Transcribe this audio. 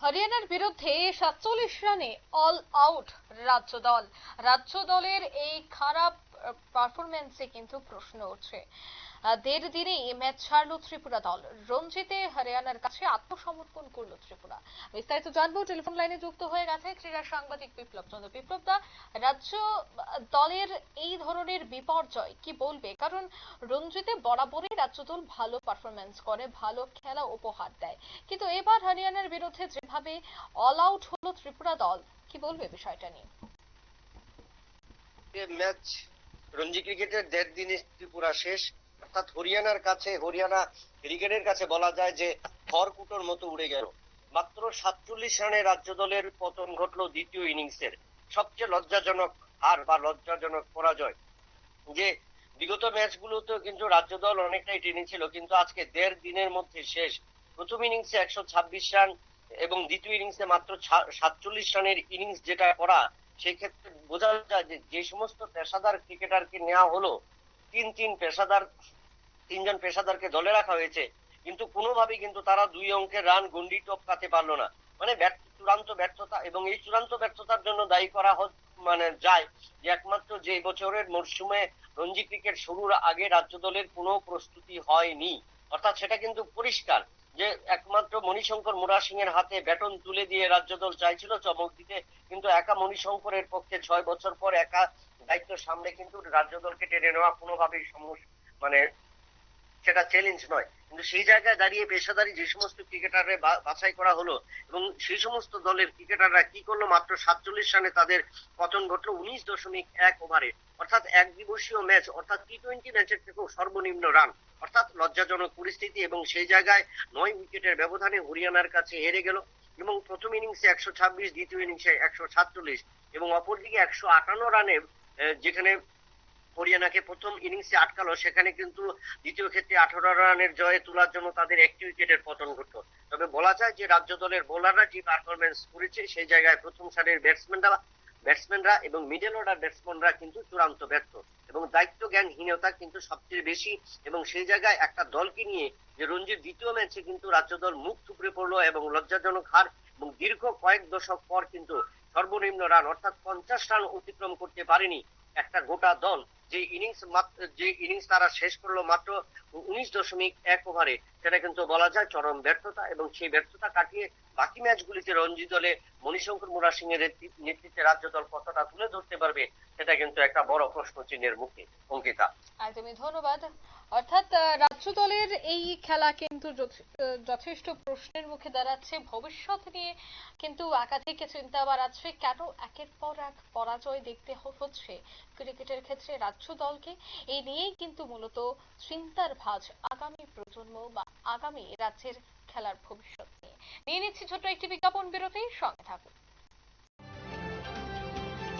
হরিয়ানার বিরুদ্ধে সাতচল্লিশ রানে অল আউট রাজ্য দল। রাজ্য দলের এই খারাপ পারফরমেন্সে কিন্তু প্রশ্ন উঠছে দেড় দিনেই ম্যাচ ছাড়লো ত্রিপুরা দল। রঞ্জিতে হরিয়ানার কাছে আত্মসমর্পণ করল ত্রিপুরা। বিস্তারিত জানব, টেলিফোন লাইনে যুক্ত হয়ে গেছে ক্রীড়া সাংবাদিক বিপ্লব চন্দ্র। বিপ্লব দা, রাজ্য দলের এই ধরনের বিপর্যয় কি বলবে? কারণ রঞ্জিতে বরাবরই রাজ্য দল ভালো পারফরমেন্স করে, ভালো খেলা উপহার দেয়। কিন্তু এবার হরিয়ানার বিরুদ্ধে যেভাবে অল আউট হলো ত্রিপুরা দল, কি বলবে বিষয়টা নিয়ে? ম্যাচ রঞ্জি ক্রিকেটের দেড় দিনে ত্রিপুরা শেষ। অর্থাৎ হরিয়ানার কাছে, হরিয়ানা ক্রিকেটের কাছে বলা যায় যে, খড়কুটোর মতো উড়ে গেল। মাত্র সাতচল্লিশ রানে রাজ্য দলের পতন ঘটলো দ্বিতীয় ইনিংসের। সবচেয়ে লজ্জাজনক হার বা লজ্জাজনক পরাজয়। যে, বিগত ম্যাচগুলোতে কিন্তু রাজ্য দল অনেকটাই টেনেছিল, কিন্তু আজকে দেড় দিনের মধ্যে শেষ। প্রথম ইনিংসে একশো ছাব্বিশ রান এবং দ্বিতীয় ইনিংসে মাত্র সাতচল্লিশ রানের ইনিংস যেটা করা সেই ক্ষেত্রে বোঝা যায় যে যে সমস্ত পেশাদার ক্রিকেটারকে নেওয়া হলো, তিন তিন পেশাদার, তিনজন পেশাদারকে দলে রাখা হয়েছে, কিন্তু কোনোভাবেই কিন্তু তারা দুই অঙ্কের রান গন্ডি টপকাতে পারল না। মানে চূড়ান্ত ব্যর্থতা এবং এই চূড়ান্ত ব্যর্থতার জন্য দায়ী করা মানে যায় যে একমাত্র যে বছরের মরশুমে রঞ্জি ক্রিকেট শুরুর আগে রাজ্য দলের কোনো প্রস্তুতি হয়নি। অর্থাৎ সেটা কিন্তু পরিষ্কার। যে একমাত্র মণিশঙ্কর মোরা সিং এর হাতে ব্যাটন তুলে দিয়ে রাজ্য দল চাইছিল চমক দিতে, কিন্তু একা মণিশঙ্করের পক্ষে ছয় বছর পর একা দায়িত্ব সামনে কিন্তু রাজ্য দলকে টেনে নেওয়া কোনোভাবেই সমস্যা মানে সেটা চ্যালেঞ্জ নয়। কিন্তু সেই জায়গায় দাঁড়িয়ে পেশাদারি যে সমস্ত ক্রিকেটাররে বাছাই করা হলো এবং সেই সমস্ত দলের ক্রিকেটাররা কি করল? মাত্র সাতচল্লিশ রানে তাদের পতন ঘটলো উনিশ দশমিক এক ওভারে। অর্থাৎ এক দিবসীয় ম্যাচ অর্থাৎ টি টোয়েন্টি ম্যাচের থেকেও সর্বনিম্ন রান। অর্থাৎ লজ্জাজনক পরিস্থিতি এবং সেই জায়গায় নয় উইকেটের ব্যবধানে হরিয়ানার কাছে হেরে গেল এবং প্রথম ইনিংসে একশো ছাব্বিশ দ্বিতীয় ইনিংসে একশো সাতচল্লিশ এবং অপরদিকে একশো আটান্ন রানে আহ, যেখানে হরিয়ানাকে প্রথম ইনিংসে আটকালো, সেখানে কিন্তু দ্বিতীয় ক্ষেত্রে আঠারো রানের জয়ে তোলার জন্য তাদের একটি উইকেটের পতন ঘটলো। তবে বলা যায় যে রাজ্য দলের বোলাররা যে পারফরমেন্স করেছে, সেই জায়গায় প্রথম সারির ব্যাটসম্যানরা ব্যাটসম্যানরা এবং মিডল অর্ডার ব্যাটসম্যানরা কিন্তু চূড়ান্ত ব্যর্থ এবং দায়িত্ব জ্ঞানহীনতা কিন্তু সবচেয়ে বেশি এবং সেই জায়গায় একটা দলকে নিয়ে যে রঞ্জির দ্বিতীয় ম্যাচে কিন্তু রাজ্য দল মুখ থুবড়ে পড়ল এবং লজ্জাজনক হার এবং দীর্ঘ কয়েক দশক পর কিন্তু সর্বনিম্ন রান অর্থাৎ পঞ্চাশ রান অতিক্রম করতে পারেনি একটা গোটা দল। যে ইনিংস যে ইনিংস তারা শেষ করল মাত্র উনিশ দশমিক এক ওভারে, সেটা কিন্তু বলা যায় চরম ব্যর্থতা এবং সেই ব্যর্থতা কাটিয়ে বাকি ম্যাচগুলিতে রঞ্জি দলে মণিশঙ্কর মুরা সিং এর নেতৃত্বে রাজ্য দল কতটা তুলে ধরতে পারবে, সেটা কিন্তু একটা বড় প্রশ্ন চিহ্নের মুখে, অঙ্কিতা। একদমই, ধন্যবাদ। অর্থাৎ রাজ্য দলের এই খেলা কিন্তু যথেষ্ট প্রশ্নের মুখে দাঁড়াচ্ছে। ভবিষ্যৎ নিয়ে কিন্তু একাধিক চিন্তা বাড়াচ্ছে কেন একের পর এক পরাজয় দেখতে হচ্ছে ক্রিকেটের ক্ষেত্রে রাজ্য দলকে? এই নিয়েই কিন্তু মূলত চিন্তার ভাঁজ আগামী প্রজন্ম বা আগামী রাজ্যের খেলার ভবিষ্যৎ নিয়ে। নিয়ে নিচ্ছি ছোট্ট একটি বিজ্ঞাপন বিরতি। সঙ্গে থাকুন।